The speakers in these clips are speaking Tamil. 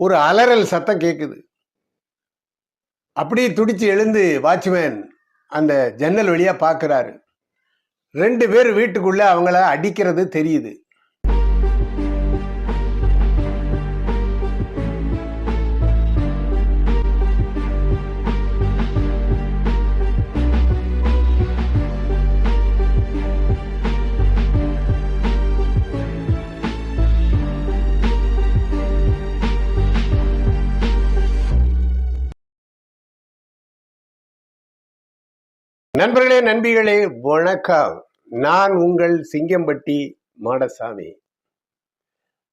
ஒரு அலறல் சத்தம் கேட்குது அப்படியே துடிச்சு எழுந்து வாட்ச்மேன் அந்த ஜன்னல் வழியா பார்க்குறாரு ரெண்டு பேர் வீட்டுக்குள்ள அவங்கள அடிக்கிறது தெரியுது. நண்பர்களே நண்பிகளே வணக்கம். நான் உங்கள் சிங்கம்பட்டி மாடசாமி.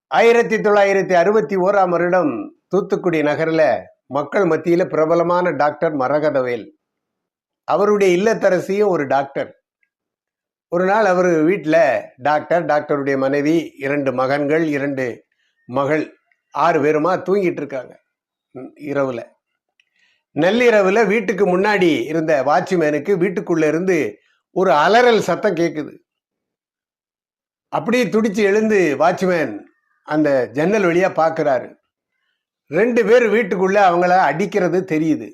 ஆயிரத்தி தொள்ளாயிரத்தி அறுபத்தி ஓராம் வருடம் தூத்துக்குடி நகரில் மக்கள் மத்தியில் பிரபலமான டாக்டர் மரகதவேல். அவருடைய இல்லத்தரசியும் ஒரு டாக்டர். ஒரு நாள் அவர் வீட்டில் டாக்டர் டாக்டருடைய மனைவி இரண்டு மகன்கள் இரண்டு மகள் ஆறு பேருமா தூங்கிட்டு இருக்காங்க. இரவில். நள்ளிரவில் வீட்டுக்கு முன்னாடி இருந்த வாட்ச்மேனுக்கு வீட்டுக்குள்ள இருந்து ஒரு அலறல் சத்தம் கேட்குது அப்படியே துடிச்சு எழுந்து வாட்ச்மேன் அந்த ஜன்னல் வழியா பார்க்குறாரு ரெண்டு பேர் வீட்டுக்குள்ள அவங்கள அடிக்கிறது தெரியுது.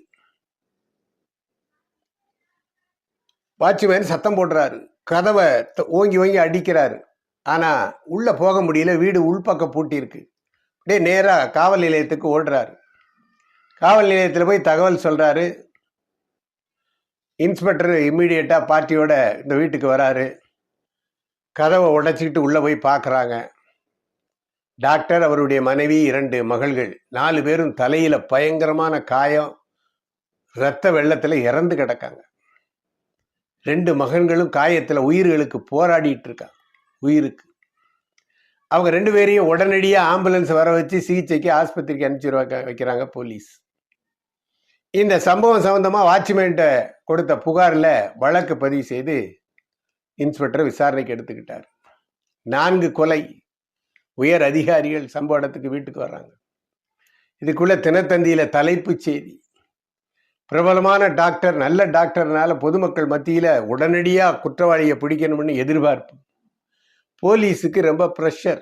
வாட்ச்மேன் சத்தம் போடுறாரு. கதவை த- ஓங்கி ஓங்கி அடிக்கிறாரு. ஆனா உள்ள போக முடியல. வீடு உள்பக்கம் பூட்டி இருக்கு அப்படியே நேராக காவல் நிலையத்துக்கு ஓடுறாரு. காவல் நிலையத்தில் போய் தகவல் சொல்கிறாரு இன்ஸ்பெக்டர் இம்மீடியட்டா பார்ட்டியோட இந்த வீட்டுக்கு வராரு. கதவை உடைச்சிக்கிட்டு உள்ளே போய் பார்க்குறாங்க டாக்டர் அவருடைய மனைவி இரண்டு மகள்கள் நாலு பேரும் தலையில் பயங்கரமான காயம் ரத்த வெள்ளத்தில் இறந்து கிடக்காங்க. ரெண்டு மகன்களும் காயத்தில் உயிர்களுக்கு போராடிட்டு இருக்காங்க. உயிருக்கு. அவங்க ரெண்டு பேரையும் உடனடியாக ஆம்புலன்ஸ் வர வச்சு சிகிச்சைக்கு ஆஸ்பத்திரிக்கு அனுப்பிச்சிடுவாங்க வைக்கிறாங்க போலீஸ். இந்த சம்பவம் சம்பந்தமாக வாட்ச்மேன்ட்ட கொடுத்த புகாரில் வழக்கு பதிவு செய்து இன்ஸ்பெக்டர் விசாரணைக்கு எடுத்துக்கிட்டார். நான்கு கொலை உயர் அதிகாரிகள் சம்பவ இடத்துக்கு வீட்டுக்கு வர்றாங்க. இதுக்குள்ள தினத்தந்தியில் தலைப்புச் செய்தி. பிரபலமான டாக்டர் நல்ல டாக்டர்னால பொதுமக்கள் மத்தியில் உடனடியாக குற்றவாளியை பிடிக்கணும்னு எதிர்பார்ப்பு. போலீஸுக்கு ரொம்ப ப்ரெஷர்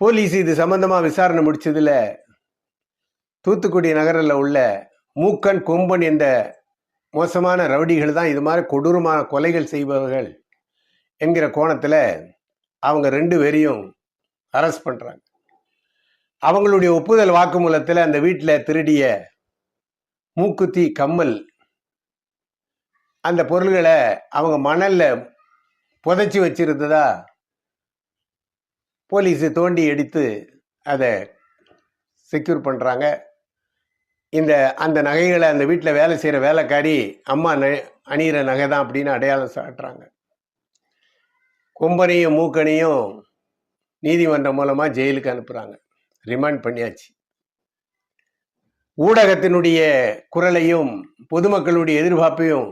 போலீஸ் இது சம்பந்தமாக விசாரணை முடிச்சதில் தூத்துக்குடி நகரில் உள்ள மூக்கன் கொம்பன் என்ற மோசமான ரவுடிகள் தான் இது மாதிரி கொடூரமான கொலைகள் செய்பவர்கள் என்கிற கோணத்தில் அவங்க ரெண்டு பேரையும் அரெஸ்ட் பண்ணுறாங்க அவங்களுடைய ஒப்புதல் வாக்குமூலத்தில் அந்த வீட்டில் திருடிய மூக்குத்தி கம்மல் அந்த பொருள்களை அவங்க மணலில் புதைச்சி வச்சிருந்ததா போலீஸு தோண்டி எடுத்து அதை செக்யூர் பண்ணுறாங்க இந்த அந்த நகைகளை அந்த வீட்டில் வேலை செய்கிற வேலைக்காரி அம்மா ந அணிகிற நகை தான் அப்படின்னு அடையாளம் சாட்டுறாங்க கும்பனையும் மூக்கனையும் நீதிமன்றம் மூலமாக ஜெயிலுக்கு அனுப்புகிறாங்க ரிமாண்ட் பண்ணியாச்சு. ஊடகத்தினுடைய குரலையும் பொதுமக்களுடைய எதிர்பார்ப்பையும்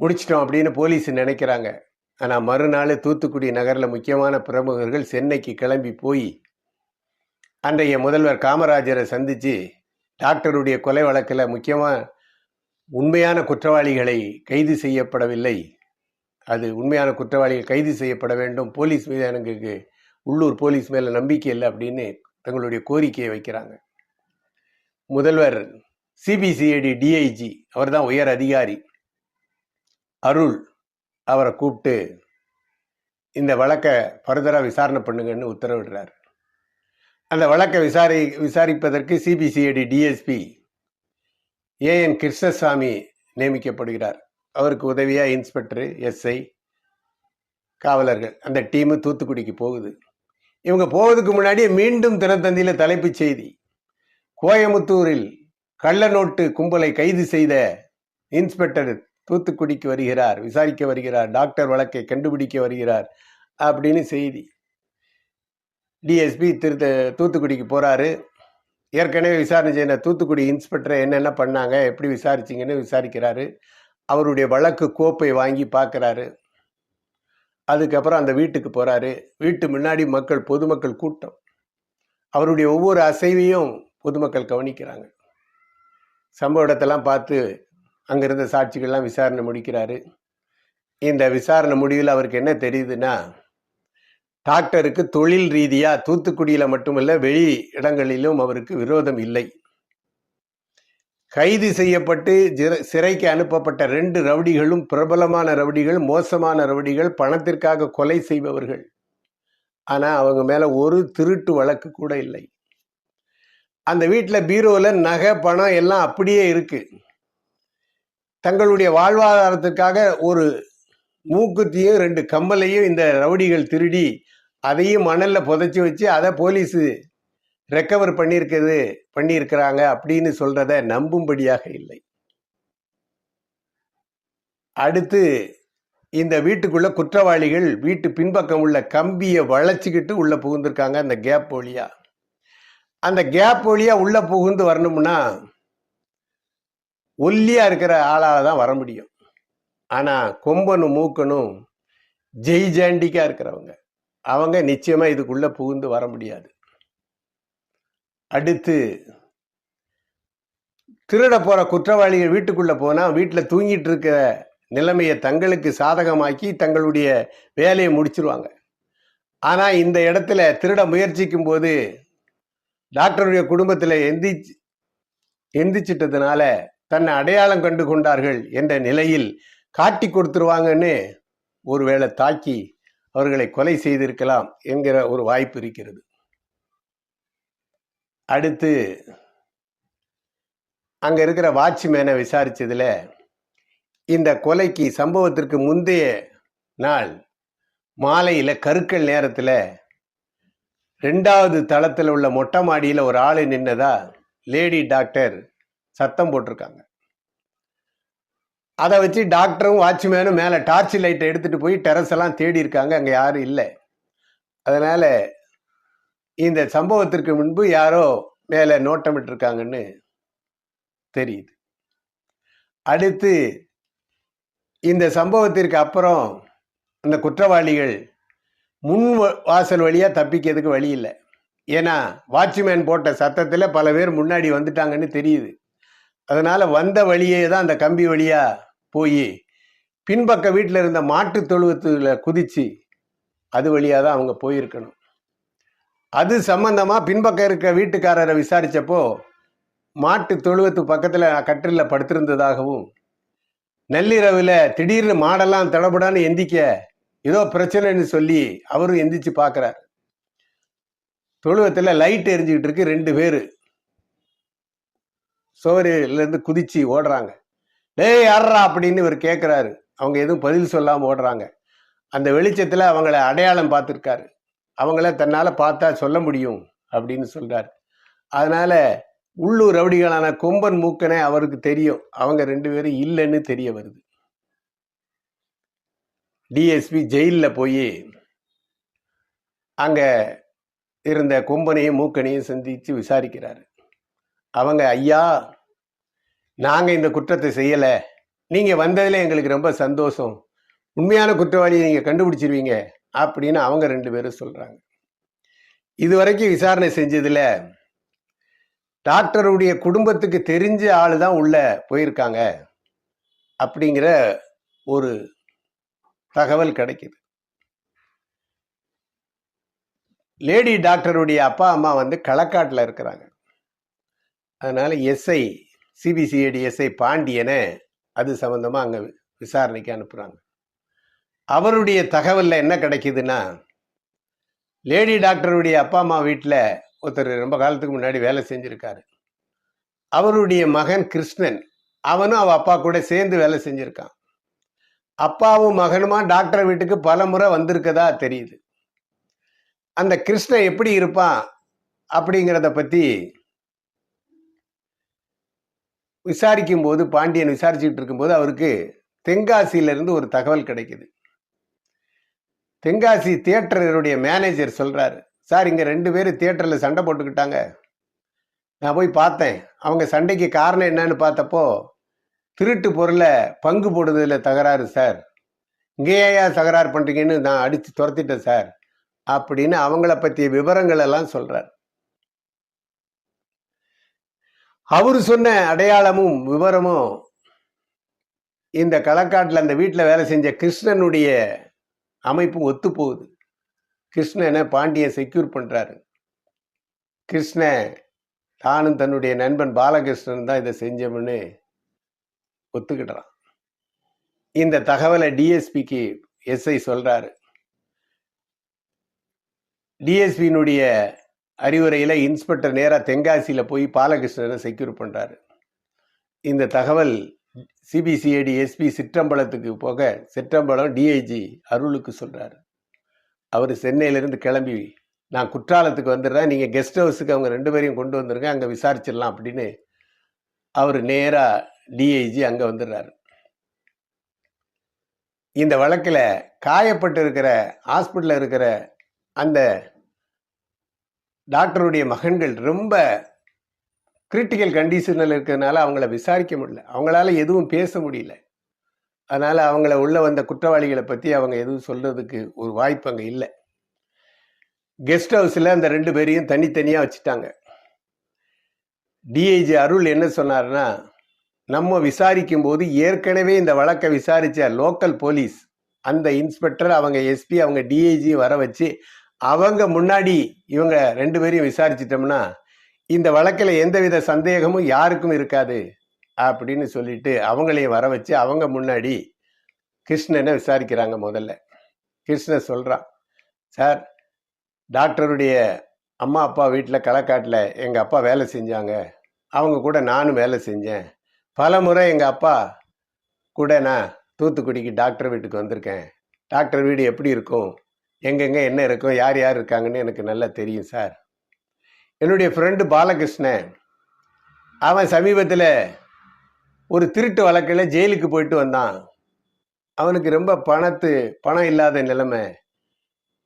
முடிச்சிட்டோம் அப்படின்னு போலீஸ் நினைக்கிறாங்க. ஆனால் மறுநாள் தூத்துக்குடி நகரில் முக்கியமான பிரமுகர்கள் சென்னைக்கு கிளம்பி போய் அன்றைய முதல்வர் காமராஜரை சந்தித்து டாக்டருடைய கொலை வழக்கில் முக்கியமாக உண்மையான குற்றவாளிகளை கைது செய்யப்படவில்லை. அது உண்மையான குற்றவாளிகள் கைது செய்யப்பட வேண்டும். போலீஸ் மீது எனக்கு உள்ளூர் போலீஸ் மேலே நம்பிக்கை இல்லை அப்படின்னு தங்களுடைய கோரிக்கையை வைக்கிறாங்க. முதல்வர் சிபிசிஐடி டிஐஜி அவர் தான் உயர் அதிகாரி. அருள் அவரை கூப்பிட்டு இந்த வழக்கை ஃபர்தராக விசாரணை பண்ணுங்கன்னு உத்தரவிடுறார். அந்த வழக்கை விசாரி விசாரிப்பதற்கு CBCID DSP A N Krishnasamy நியமிக்கப்படுகிறார். அவருக்கு உதவியாக இன்ஸ்பெக்டர் எஸ்ஐ காவலர்கள் அந்த டீமு தூத்துக்குடிக்கு போகுது. இவங்க போவதுக்கு முன்னாடியே மீண்டும் தினத்தந்தியில் தலைப்புச் செய்தி. கோயமுத்தூரில் கள்ள நோட்டு கும்பலை கைது செய்த இன்ஸ்பெக்டர் தூத்துக்குடிக்கு வருகிறார் விசாரிக்க வருகிறார் டாக்டர் வழக்கை கண்டுபிடிக்க வருகிறார் அப்படின்னு செய்தி. டிஎஸ்பி திரு தூத்துக்குடிக்கு போகிறாரு ஏற்கனவே விசாரணை செய்த தூத்துக்குடி இன்ஸ்பெக்டரை என்னென்ன பண்ணாங்க எப்படி விசாரிச்சிங்கன்னு விசாரிக்கிறாரு. அவருடைய வழக்கு கோப்பை வாங்கி பார்க்குறாரு அதுக்கப்புறம் அந்த வீட்டுக்கு போகிறாரு வீட்டு முன்னாடி மக்கள் பொதுமக்கள் கூட்டம். அவருடைய ஒவ்வொரு அசைவையும் பொதுமக்கள் கவனிக்கிறாங்க. சம்பவ இடத்தெல்லாம் பார்த்து அங்கிருந்த சாட்சிகள்லாம் விசாரணை முடிக்கிறாரு. இந்த விசாரணை முடிவில் அவருக்கு என்ன தெரியுதுன்னா டாக்டருக்கு தொழில் ரீதியா தூத்துக்குடியில மட்டுமல்ல வெளி இடங்களிலும் அவருக்கு விரோதம் இல்லை. கைது செய்யப்பட்டு சிறைக்கு அனுப்பப்பட்ட ரெண்டு ரவுடிகளும் பிரபலமான ரவுடிகள் மோசமான ரவுடிகள் பணத்திற்காக கொலை செய்பவர்கள். ஆனா அவங்க மேல ஒரு திருட்டு வழக்கு கூட இல்லை. அந்த வீட்டில் பீரோவில் நகை பணம் எல்லாம் அப்படியே இருக்கு. தங்களுடைய வாழ்வாதாரத்துக்காக ஒரு மூக்குத்தியும் ரெண்டு கம்மலையும் இந்த ரவுடிகள் திருடி அதையும் மணலில் புதைச்சி வச்சு அதை போலீஸ் ரெக்கவர் பண்ணியிருக்கிறது பண்ணியிருக்கிறாங்க அப்படின்னு சொல்கிறத நம்பும்படியாக இல்லை. அடுத்து இந்த வீட்டுக்குள்ள குற்றவாளிகள் வீட்டு பின்பக்கம் உள்ள கம்பியை வளைச்சிக்கிட்டு உள்ளே புகுந்திருக்காங்க அந்த கேப் வழியா. அந்த கேப் வழியா உள்ளே புகுந்து வரணும்னா ஒல்லியாக இருக்கிற ஆளால் தான் வர முடியும். ஆனால் கொம்பனும் மூக்கனும் ஜெய்ஜாண்டிக்காக இருக்கிறவங்க. அவங்க நிச்சயமாக இதுக்குள்ளே புகுந்து வர முடியாது. அடுத்து திருட போகிற குற்றவாளிகள் வீட்டுக்குள்ளே போனால் வீட்டில் தூங்கிட்டு இருக்க நிலைமையை தங்களுக்கு சாதகமாக்கி தங்களுடைய வேலையை முடிச்சிருவாங்க. ஆனால் இந்த இடத்துல திருட முயற்சிக்கும் போது டாக்டருடைய குடும்பத்தில் எந்தி எந்திச்சிட்டதுனால தன்னை அடையாளம் கண்டு கொண்டார்கள் என்ற நிலையில் காட்டி கொடுத்துருவாங்கன்னு ஒருவேளை தாக்கி அவர்களை கொலை செய்திருக்கலாம் என்கிற ஒரு வாய்ப்பு இருக்கிறது. அடுத்து அங்க இருக்கிற வாட்ச்மேனை விசாரிச்சதுல இந்த கொலைக்கு சம்பவத்திற்கு முந்தைய நாள் மாலையில கருக்கள் நேரத்துல ரெண்டாவது தளத்தில் உள்ள மொட்டை மாடியில ஒரு ஆள் நின்னதா லேடி டாக்டர் சத்தம் போட்டிருக்காங்க. அதை வச்சு டாக்டரும் வாட்ச்மேனும் மேலே டார்ச் லைட்டை எடுத்துகிட்டு போய் டெரஸ் எல்லாம் தேடி இருக்காங்க. அங்கே யாரும் இல்லை. அதனால் இந்த சம்பவத்திற்கு முன்பு யாரோ மேலே நோட்டமிட்டிருக்காங்கன்னு தெரியுது. அடுத்து இந்த சம்பவத்திற்கு அப்புறம் அந்த குற்றவாளிகள் முன் வ- வாசல் வழியாக தப்பிக்கிறதுக்கு வழி இல்லை. ஏன்னா வாட்ச்மேன் போட்ட சத்தத்தில் பல பேர் முன்னாடி வந்துட்டாங்கன்னு தெரியுது. அதனால் வந்த வழியே தான் அந்த கம்பி வழியாக போய் பின்பக்க வீட்டில் இருந்த மாட்டு தொழுவத்தில் குதித்து அது வழியாக தான் அவங்க போயிருக்கணும். அது சம்மந்தமாக பின்பக்கம் இருக்க வீட்டுக்காரரை விசாரித்தப்போ மாட்டு தொழுவத்து பக்கத்தில் கட்டிலில் படுத்திருந்ததாகவும் நள்ளிரவில் திடீர்னு மாடெல்லாம் தடபடான்னு எந்திக்க ஏதோ பிரச்சனைன்னு சொல்லி அவரும் எந்திரிச்சு பார்க்குறார் தொழுவத்தில் லைட் எரிஞ்சுக்கிட்டு இருக்கு ரெண்டு பேர். சோரியிலேருந்து குதிச்சு ஓடுறாங்க. டேய் யாரா அப்படின்னு இவர் கேட்குறாரு அவங்க எதுவும் பதில் சொல்லாமல் ஓடுறாங்க. அந்த வெளிச்சத்தில் அவங்கள அடையாளம் பார்த்துருக்காரு. அவங்கள தன்னால் பார்த்தா சொல்ல முடியும் அப்படின்னு சொல்கிறார் அதனால உள்ளூர் ரவுடிகளான கொம்பன் மூக்கனே அவருக்கு தெரியும். அவங்க ரெண்டு பேரும் இல்லைன்னு தெரிய வருது. டிஎஸ்பி ஜெயிலில் போய் அங்கே இருந்த கொம்பனையும் மூக்கனையும் சந்தித்து விசாரிக்கிறாரு. அவங்க ஐயா நாங்கள் இந்த குற்றத்தை செய்யலை. நீங்கள் வந்ததில் எங்களுக்கு ரொம்ப சந்தோஷம். உண்மையான குற்றவாளியை நீங்கள் கண்டுபிடிச்சிருவீங்க அப்படின்னு அவங்க ரெண்டு பேரும் சொல்றாங்க. இதுவரைக்கும் விசாரணை செஞ்சதில் டாக்டருடைய குடும்பத்துக்கு தெரிஞ்ச ஆளு தான் உள்ளே போயிருக்காங்க அப்படிங்கிற ஒரு தகவல் கிடைக்குது. லேடி டாக்டருடைய அப்பா அம்மா வந்து களக்காட்டில் இருக்கிறாங்க. அதனால் எஸ்ஐ சிபிசிஐடி எஸ்ஐ பாண்டியனை அது சம்மந்தமாக அங்கே விசாரணைக்கு அனுப்புகிறாங்க அவருடைய தகவலில் என்ன கிடைக்குதுன்னா லேடி டாக்டருடைய அப்பா அம்மா வீட்டில் ஒருத்தர் ரொம்ப காலத்துக்கு முன்னாடி வேலை செஞ்சுருக்காரு. அவருடைய மகன் கிருஷ்ணன் அவனும் அவள் அப்பா கூட சேர்ந்து வேலை செஞ்சுருக்கான். அப்பாவும் மகனுமா டாக்டர் வீட்டுக்கு பல முறை வந்திருக்கதா தெரியுது. அந்த கிருஷ்ணன் எப்படி இருப்பான் அப்படிங்கிறத பற்றி விசாரிக்கும் போது பாண்டியன் விசாரிச்சுட்டு இருக்கும்போது அவருக்கு தென்காசியிலிருந்து ஒரு தகவல் கிடைக்குது. தென்காசி தியேட்டருடைய மேனேஜர் சொல்றாரு சார் இங்கே ரெண்டு பேரும் தியேட்டரில் சண்டை போட்டுக்கிட்டாங்க. நான் போய் பார்த்தேன். அவங்க சண்டைக்கு காரணம் என்னன்னு பார்த்தப்போ திருட்டு பொருளை பங்கு போடுறதுல தகராறு சார். இங்கேயா தகராறு பண்ணுறீங்கன்னு நான் அடித்து துரத்திட்டேன் சார். அப்படின்னு அவங்கள பற்றிய விவரங்கள் எல்லாம் சொல்கிறார் அவரு சொன்ன அடையாளமும் விவரமும் இந்த களக்காட்டில் அந்த வீட்டில் வேலை செஞ்ச கிருஷ்ணனுடைய அமைப்பும் ஒத்து போகுது கிருஷ்ணனை பாண்டியை செக்யூர் பண்ணுறாரு கிருஷ்ணன் தானும் தன்னுடைய நண்பன் பாலகிருஷ்ணன் தான் இதை செஞ்சோம்னு ஒத்துக்கிட்டான் இந்த தகவலை டிஎஸ்பிக்கு எஸ்ஐ சொல்கிறாரு டிஎஸ்பியினுடைய அறிவுரையில் இன்ஸ்பெக்டர் நேராக தென்காசியில் போய் பாலகிருஷ்ணனை செக்யூர் பண்ணுறாரு இந்த தகவல் சிபிசிஐடி எஸ்பி சிற்றம்பலத்துக்கு போக சிற்றம்பலம் டிஐஜி அருளுக்கு சொல்கிறாரு அவர் சென்னையிலேருந்து கிளம்பி நான் குற்றாலத்துக்கு வந்துடுறேன். நீங்கள் கெஸ்ட் ஹவுஸுக்கு அவங்க ரெண்டு பேரையும் கொண்டு வந்துருங்க. அங்கே விசாரிச்சிடலாம் அப்படின்னு அவர் நேராக டிஐஜி அங்கே வந்துடுறாரு. இந்த வழக்கில் காயப்பட்டு இருக்கிற ஹாஸ்பிட்டலில் இருக்கிற அந்த டாக்டருடைய மகன்கள் ரொம்ப கிரிட்டிக்கல் கண்டிஷனில் இருக்கிறதுனால அவங்கள விசாரிக்க முடியல. அவங்களால எதுவும் பேச முடியல. அதனால் அவங்கள உள்ளே வந்த குற்றவாளிகளை பற்றி அவங்க எதுவும் சொல்கிறதுக்கு ஒரு வாய்ப்பு அங்கே இல்லை. கெஸ்ட் ஹவுஸில் அந்த ரெண்டு பேரையும் தனித்தனியாக வச்சுட்டாங்க. டிஐஜி அருள் என்ன சொன்னார்னா நம்ம விசாரிக்கும் போது ஏற்கனவே இந்த வழக்கை விசாரித்த லோக்கல் போலீஸ் அந்த இன்ஸ்பெக்டர் அவங்க எஸ்பி அவங்க டிஐஜி வர வச்சு அவங்க முன்னாடி இவங்க ரெண்டு பேரையும் விசாரிச்சிட்டோம்னா இந்த வழக்கில் எந்தவித சந்தேகமும் யாருக்கும் இருக்காது அப்படின்னு சொல்லிட்டு அவங்களையும் வர வச்சு அவங்க முன்னாடி கிருஷ்ணனை விசாரிக்கிறாங்க முதல்ல. கிருஷ்ணன் சொல்கிறான் சார் டாக்டருடைய அம்மா அப்பா வீட்டில் களக்காட்டில் எங்கள் அப்பா வேலை செஞ்சாங்க. அவங்க கூட நானும் வேலை செஞ்சேன். பல முறை எங்கள் அப்பா கூட நான் தூத்துக்குடிக்கு டாக்டர் வீட்டுக்கு வந்திருக்கேன். டாக்டர் வீடு எப்படி இருக்கும்? எங்கெங்கே என்ன இருக்கும் யார் யார் இருக்காங்கன்னு எனக்கு நல்லா தெரியும் சார். என்னுடைய ஃப்ரெண்டு பாலகிருஷ்ணன் அவன் சமீபத்தில் ஒரு திருட்டு வழக்கில் ஜெயிலுக்கு போயிட்டு வந்தான். அவனுக்கு ரொம்ப பணத்து பணம் இல்லாத நிலைமை.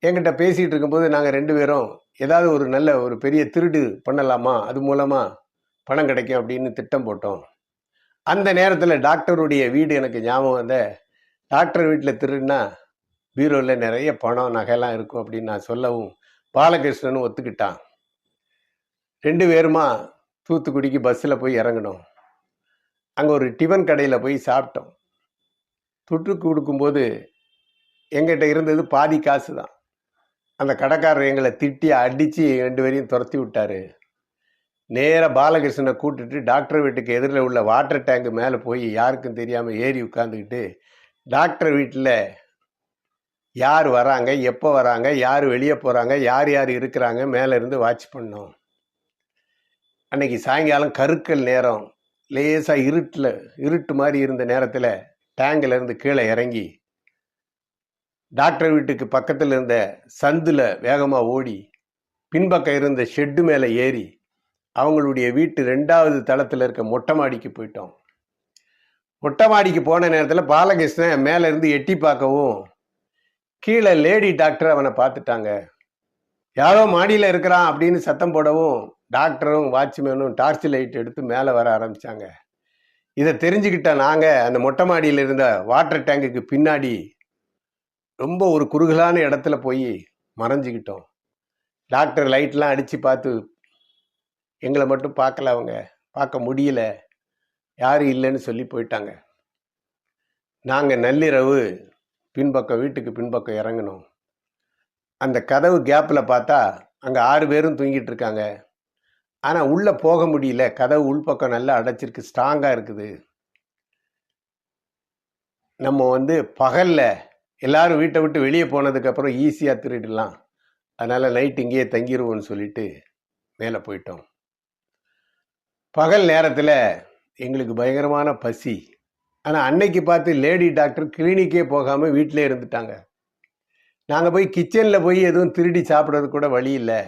என்கிட்ட பேசிகிட்டு இருக்கும்போது நாங்கள் ரெண்டு பேரும் ஏதாவது ஒரு நல்ல ஒரு பெரிய திருடு பண்ணலாமா? அது மூலமாக பணம் கிடைக்கும் அப்படின்னு திட்டம் போட்டோம். அந்த நேரத்தில் டாக்டருடைய வீடு எனக்கு ஞாபகம் வந்த டாக்டர் வீட்டில் திருடுனா பீரோவில் நிறைய பணம் நகையெல்லாம் இருக்கும் அப்படின்னு நான் சொல்லவும் பாலகிருஷ்ணனும் ஒத்துக்கிட்டான். ரெண்டு பேருமா தூத்துக்குடிக்கு பஸ்ஸில் போய் இறங்கணும் அங்கே ஒரு டிஃபன் கடையில் போய் சாப்பிட்டோம். துட்டு கொடுக்கும்போது எங்கிட்ட இருந்தது பாதி காசு தான். அந்த கடைக்காரர் எங்களை திட்டி அடித்து ரெண்டு பேரையும் துரத்தி விட்டாரு. நேராக பாலகிருஷ்ணனை கூட்டுட்டு டாக்டர் வீட்டுக்கு எதிரில் உள்ள வாட்டர் டேங்க் மேலே போய் யாருக்கும் தெரியாமல் ஏறி உட்காந்துக்கிட்டு டாக்டர் வீட்டில் யார் வராங்க எப்போ வராங்க யார் வெளியே போகிறாங்க யார் யார் இருக்கிறாங்க மேலேருந்து வாட்ச் பண்ணோம் அன்னைக்கு சாயங்காலம் கருக்கல் நேரம். லேசாக இருட்டில் இருட்டு மாதிரி இருந்த நேரத்தில் டேங்கிலேருந்து கீழே இறங்கி டாக்டர் வீட்டுக்கு பக்கத்தில் இருந்த சந்தில் வேகமாக ஓடி பின்பக்கம் இருந்த ஷெட்டு மேலே ஏறி அவங்களுடைய வீட்டு ரெண்டாவது தளத்தில் இருக்க மொட்டை மாடிக்கு போயிட்டோம். மொட்டை மாடிக்கு போன நேரத்தில் பாலகிருஷ்ணன் மேலேருந்து எட்டி பார்க்கவும் கீழே லேடி டாக்டர் அவனை பார்த்துட்டாங்க. யாரோ மாடியில் இருக்கிறான் அப்படின்னு சத்தம் போடவும் டாக்டரும் வாட்ச்மேனும் டார்ச் லைட் எடுத்து மேலே வர ஆரம்பித்தாங்க இதை தெரிஞ்சுக்கிட்ட நாங்கள் அந்த மொட்டை மாடியில் இருந்த வாட்டர் டேங்குக்கு பின்னாடி ரொம்ப ஒரு குறுகலான இடத்துல போய் மறைஞ்சிக்கிட்டோம். டாக்டர் லைட்லாம் அடித்து பார்த்து எங்களை மட்டும் பார்க்கல அவங்க பார்க்க முடியல யாரும் இல்லைன்னு சொல்லி போயிட்டாங்க. நாங்கள் நள்ளிரவு பின்பக்கம் வீட்டுக்கு பின்பக்கம் இறங்கணும் அந்த கதவு கேப்பில் பார்த்தா அங்கே ஆறு பேரும் தூங்கிட்டு இருக்காங்க. ஆனால் உள்ளே போக முடியல. கதவு உள்பக்கம் நல்லா அடைச்சிருக்கு. ஸ்ட்ராங்காக இருக்குது. நம்ம வந்து பகலில் எல்லாரும் வீட்டை விட்டு வெளியே போனதுக்கப்புறம் ஈஸியாக திருடிடலாம் அதனால் நைட் இங்கேயே தங்கிடுவோம்னு சொல்லிட்டு மேலே போயிட்டோம். பகல் நேரத்தில் எங்களுக்கு பயங்கரமான பசி. ஆனால் அன்னைக்கு பார்த்து லேடி டாக்டர் கிளினிக்கே போகாமல் வீட்டிலே இருந்துட்டாங்க. நாங்கள் போய் கிச்சனில் போய் எதுவும் திருடி சாப்பிட்றது கூட வழி இல்லை.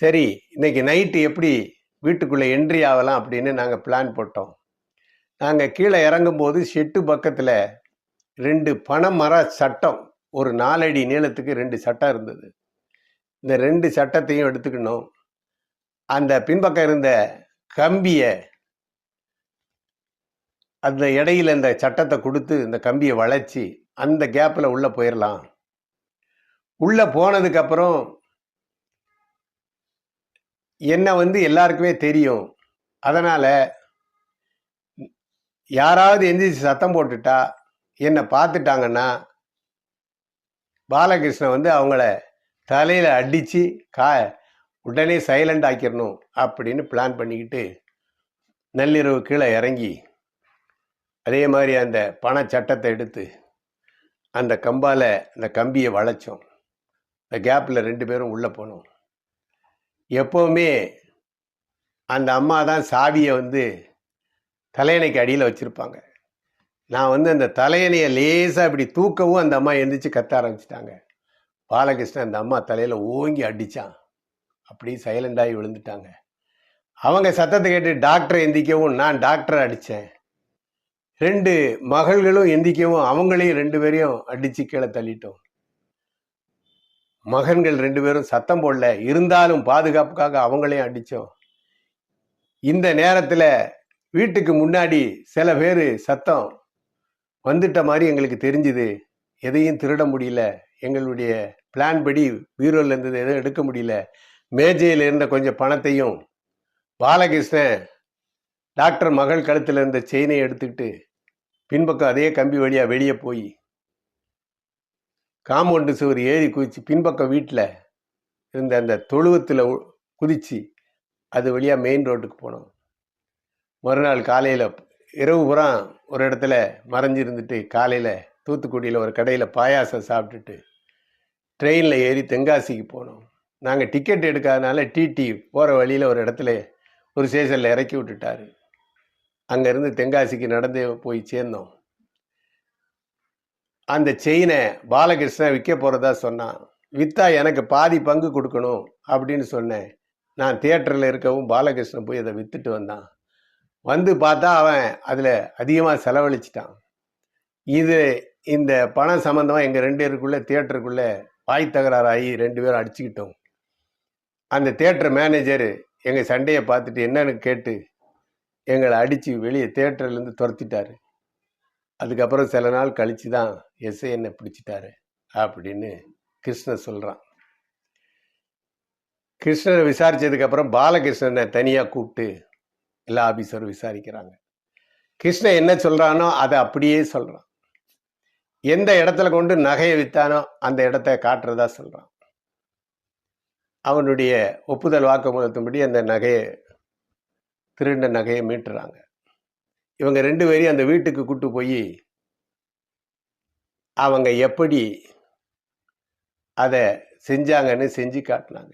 சரி இன்னைக்கு நைட்டு எப்படி வீட்டுக்குள்ளே என்ட்ரி ஆகலாம் அப்படின்னு நாங்கள் பிளான் போட்டோம். நாங்கள் கீழே இறங்கும்போது ஷெட்டு பக்கத்தில் ரெண்டு பனைமர சட்டம் ஒரு நாலடி நீளத்துக்கு ரெண்டு சட்டம் இருந்தது. இந்த ரெண்டு சட்டத்தையும் எடுத்துக்கணும். அந்த பின்பக்கம் இருந்த கம்பியை அந்த இடையில இந்த சட்டத்தை கொடுத்து இந்த கம்பியை வளைச்சி அந்த கேப்பில் உள்ளே போயிடலாம் உள்ளே போனதுக்கப்புறம் என்னை வந்து எல்லாருக்குமே தெரியும். அதனால் யாராவது எந்திரிச்சு சத்தம் போட்டுட்டா என்னை பார்த்துட்டாங்கன்னா பாலகிருஷ்ணன் வந்து அவங்கள தலையில் அடித்து கா உடனே சைலண்ட் ஆக்கிடணும் அப்படின்னு பிளான் பண்ணிக்கிட்டு நள்ளிரவு கீழே இறங்கி அதே மாதிரி அந்த பணச்சட்டத்தை எடுத்து அந்த கம்பால் அந்த கம்பியை வளைச்சோம். அந்த கேப்பில் ரெண்டு பேரும் உள்ளே போனோம். எப்போவுமே அந்த அம்மா தான் சாவியை வந்து தலையணைக்கு அடியில் வச்சுருப்பாங்க. நான் வந்து அந்த தலையணையை லேசாக இப்படி தூக்கவும் அந்த அம்மா எழுந்திரிச்சு கத்த ஆரம்பிச்சிட்டாங்க. பாலகிருஷ்ணன் அந்த அம்மா தலையில் ஓங்கி அடித்தான் அப்படி சைலண்டாகி விழுந்துட்டாங்க. அவங்க சத்தத்தை கேட்டு டாக்டரை எந்திக்கவும் நான் டாக்டரை அடித்தேன் ரெண்டு மகள்களும் எந்திக்கவும் அவங்களையும் ரெண்டு பேரையும் அடித்து கீழே தள்ளிட்டோம். மகன்கள் ரெண்டு பேரும் சத்தம் போடல. இருந்தாலும் பாதுகாப்புக்காக அவங்களையும் அடித்தோம் இந்த நேரத்தில் வீட்டுக்கு முன்னாடி சில பேர் சத்தம் வந்துட்ட மாதிரி எங்களுக்கு தெரிஞ்சுது. எதையும் திருட முடியல. எங்களுடைய பிளான் படி பீரோவில் இருந்தது எதுவும் எடுக்க முடியல. மேஜையில் இருந்த கொஞ்சம் பணத்தையும் பாலகிருஷ்ணன் டாக்டர் மகள் கழுத்தில் இருந்த செயினை எடுத்துக்கிட்டு பின்பக்கம் அதே கம்பி வழியாக வெளியே போய் காம்பவுண்டு சுவர் ஏறி குதித்து பின்பக்கம் வீட்டில் இருந்த அந்த தொழுவத்தில் குதித்து அது வழியாக மெயின் ரோட்டுக்கு போனோம். மறுநாள் காலையில் இரவு புறம் ஒரு இடத்துல மறைஞ்சிருந்துட்டு காலையில் தூத்துக்குடியில் ஒரு கடையில் பாயாசம் சாப்பிட்டுட்டு ட்ரெயினில் ஏறி தென்காசிக்கு போனோம். நாங்கள் டிக்கெட் எடுக்காதனால டிடி போகிற வழியில் ஒரு இடத்துல ஒரு ஸ்டேஷனில் இறக்கி விட்டுட்டாரு. அங்கேருந்து தென்காசிக்கு நடந்து போய் சேர்ந்தோம். அந்த செயினை பாலகிருஷ்ணன் விற்க போகிறதா சொன்னான் விற்றா எனக்கு பாதி பங்கு கொடுக்கணும் அப்படின்னு சொன்னேன் நான் தியேட்டரில் இருக்கவும் பாலகிருஷ்ணன் போய் அதை விற்றுட்டு வந்தான். வந்து பார்த்தா அவன் அதில் அதிகமாக செலவழிச்சிட்டான். இது இந்த பணம் சம்மந்தமாக எங்கள் ரெண்டு பேருக்குள்ளே தியேட்டருக்குள்ளே வாய் தகராறாகி ரெண்டு பேரும் அடிச்சுக்கிட்டோம். அந்த தியேட்டர் மேனேஜர் எங்கள் சண்டையை பார்த்துட்டு என்னன்னு கேட்டு எங்களை அடித்து வெளியே தேட்டர்லேருந்து துரத்திட்டாரு. அதுக்கப்புறம் சில நாள் கழித்து தான் எஸ்ஐ என்னை பிடிச்சிட்டாரு அப்படின்னு கிருஷ்ணன் சொல்கிறான் கிருஷ்ணனை விசாரித்ததுக்கப்புறம் பாலகிருஷ்ணனை தனியாக கூப்பிட்டு எல்லா ஆஃபீஸரும் விசாரிக்கிறாங்க. கிருஷ்ணன் என்ன சொல்கிறானோ அதை அப்படியே சொல்கிறான் எந்த இடத்துல கொண்டு நகையை விற்றானோ அந்த இடத்த காட்டுறதா சொல்கிறான் அவனுடைய ஒப்புதல் வாக்குமூலத்தின்படி அந்த நகையை திருடின நகையை மீட்டுறாங்க. இவங்க ரெண்டு பேரையும் அந்த வீட்டுக்கு கூட்டு போய் அவங்க எப்படி அதை செஞ்சாங்கன்னு செஞ்சு காட்டினாங்க.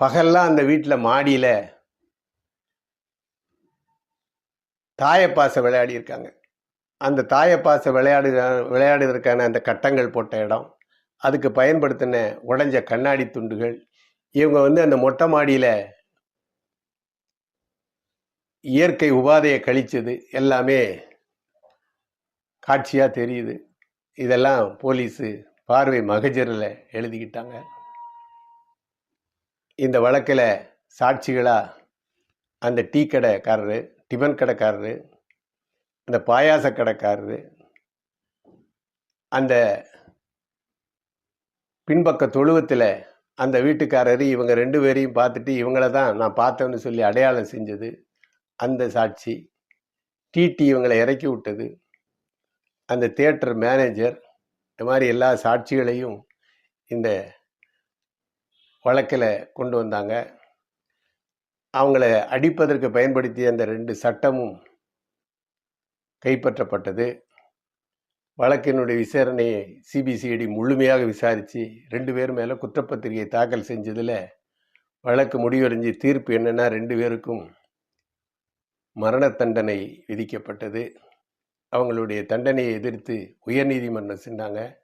பகல்லாம் அந்த வீட்டில் மாடியில் தாயப்பாசை விளையாடி இருக்காங்க அந்த தாயப்பாசை விளையாடு விளையாடுவதற்கான அந்த கட்டங்கள் போட்ட இடம் அதுக்கு பயன்படுத்தின உடஞ்ச கண்ணாடி துண்டுகள் இவங்க வந்து அந்த மொட்டை மாடியில் இயற்கை உபாதையை கழிச்சது எல்லாமே காட்சியாக தெரியுது. இதெல்லாம் போலீஸு பார்வை மகஜரில் எழுதிக்கிட்டாங்க. இந்த வழக்கில் சாட்சிகளாக அந்த டீ கடைக்காரரு டிஃபன் கடைக்காரரு அந்த பாயாச கடைக்காரரு அந்த பின்பக்க தொழுவத்தில் அந்த வீட்டுக்காரர் இவங்க ரெண்டு பேரையும் பார்த்துட்டு இவங்கள தான் நான் பார்த்தேன்னு சொல்லி அடையாளம் செஞ்சது. அந்த சாட்சி டிடி இவங்களை இறக்கி விட்டது. அந்த தியேட்டர் மேனேஜர் இந்த மாதிரி எல்லா சாட்சிகளையும் இந்த வழக்கில் கொண்டு வந்தாங்க. அவங்கள அடிப்பதற்கு பயன்படுத்திய அந்த ரெண்டு சட்டமும் கைப்பற்றப்பட்டது. வழக்கினுடைய விசாரணையை சிபிசிஐடி முழுமையாக விசாரித்து ரெண்டு பேர் மேலே குற்றப்பத்திரிகை தாக்கல் செஞ்சதில் வழக்கு முடிவடைஞ்சு தீர்ப்பு என்னென்னா ரெண்டு பேருக்கும் மரண தண்டனை விதிக்கப்பட்டது. அவங்களுடைய தண்டனையை எதிர்த்து உயர்நீதிமன்றம் சென்றாங்க.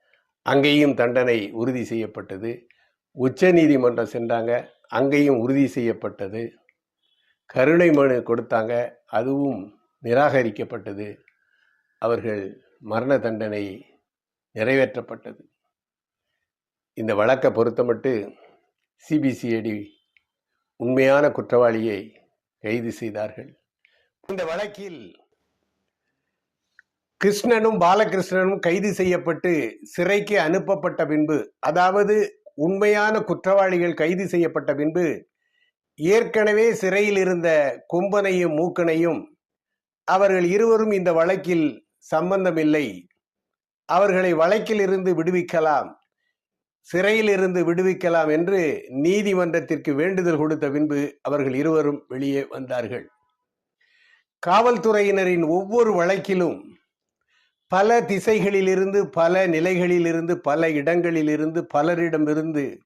அங்கேயும் தண்டனை உறுதி செய்யப்பட்டது. உச்ச நீதிமன்றம் சென்றாங்க. அங்கேயும் உறுதி செய்யப்பட்டது. கருணை மனு கொடுத்தாங்க. அதுவும் நிராகரிக்கப்பட்டது. அவர்கள் மரண தண்டனை நிறைவேற்றப்பட்டது. இந்த வழக்கை பொறுத்தமட்டு சிபிசிஐடி உண்மையான குற்றவாளியை கைது செய்தார்கள். இந்த வழக்கில் கிருஷ்ணனும் பாலகிருஷ்ணனும் கைது செய்யப்பட்டு சிறைக்கு அனுப்பப்பட்ட பின்பு அதாவது உண்மையான குற்றவாளிகள் கைது செய்யப்பட்ட பின்பு ஏற்கனவே சிறையில் இருந்த கும்பனையும் மூக்கனையும் அவர்கள் இருவரும் இந்த வழக்கில் சம்பந்தமில்லை. அவர்களை வழக்கில் இருந்து விடுவிக்கலாம் சிறையில் இருந்து விடுவிக்கலாம் என்று நீதிமன்றத்திற்கு வேண்டுதல் கொடுத்த பின்பு அவர்கள் இருவரும் வெளியே வந்தார்கள். காவல்துறையினரின் ஒவ்வொரு வழக்கிலும் பல திசைகளிலிருந்து பல நிலைகளிலிருந்து பல இடங்களிலிருந்து பலரிடமிருந்து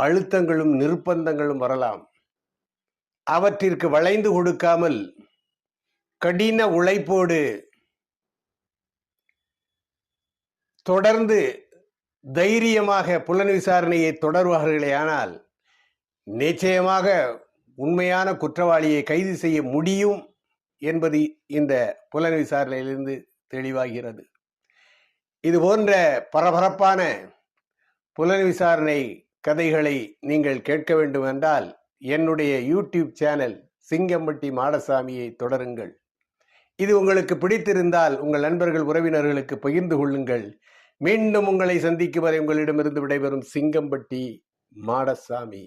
அழுத்தங்களும் நிர்பந்தங்களும் வரலாம். அவற்றிற்கு வளைந்து கொடுக்காமல் கடின உழைப்போடு தொடர்ந்து தைரியமாக புலன் விசாரணையை தொடர்வார்களேயானால் நிச்சயமாக உண்மையான குற்றவாளியை கைது செய்ய முடியும். என்பது இந்த புலன் விசாரணையிலிருந்து தெளிவாகிறது. இது போன்ற பரபரப்பான புலன் விசாரணை கதைகளை நீங்கள் கேட்க வேண்டும் என்றால் என்னுடைய யூடியூப் சேனல் சிங்கம்பட்டி மாடசாமியை தொடருங்கள். இது உங்களுக்கு பிடித்திருந்தால் உங்கள் நண்பர்கள் உறவினர்களுக்கு பகிர்ந்து கொள்ளுங்கள். மீண்டும் உங்களை சந்திக்கும் வரை உங்களிடமிருந்து விடைபெறும் சிங்கம்பட்டி மாடசாமி.